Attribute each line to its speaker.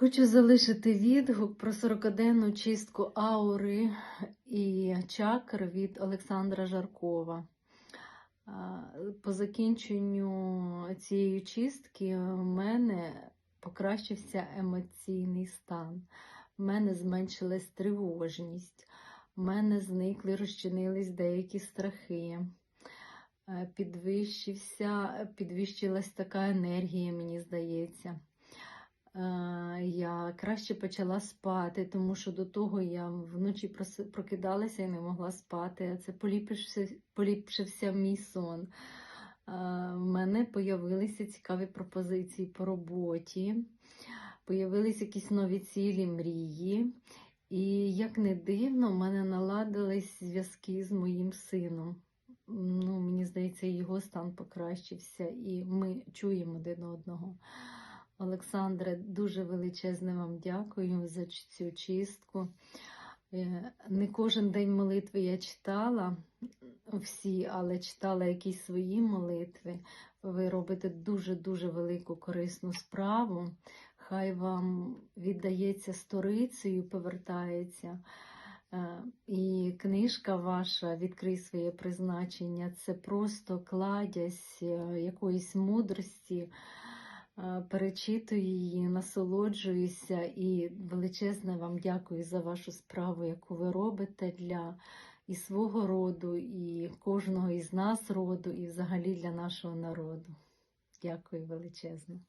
Speaker 1: Хочу залишити відгук про 40-денну чистку аури і чакр від Олександра Жаркова. По закінченню цієї чистки в мене покращився емоційний стан, в мене зменшилась тривожність, в мене зникли, розчинились деякі страхи. Е, Підвищився, підвищилась така енергія, мені здається. Я краще почала спати, тому що до того я вночі прокидалася і не могла спати. Це поліпшився, поліпшився мій сон. В мене появилися цікаві пропозиції по роботі, появилися якісь нові цілі, мрії. І як не дивно, в мене наладились зв'язки з моїм сином. Ну, мені здається, його стан покращився, і ми чуємо один одного. Олександре, дуже величезне вам дякую за цю чистку. Е, Не кожен день молитви я читала всі, але читала якісь свої молитви. Ви робите дуже-дуже велику корисну справу. Хай вам віддається сторицею, повертається. Е, І книжка ваша Відкрий своє призначення це просто кладязь е, якоїсь мудрості. Е, Перечитую її, насолоджуюся і величезне вам дякую за вашу справу, яку ви робите для і свого роду, і кожного із нас роду, і взагалі для нашого народу. Дякую величезне.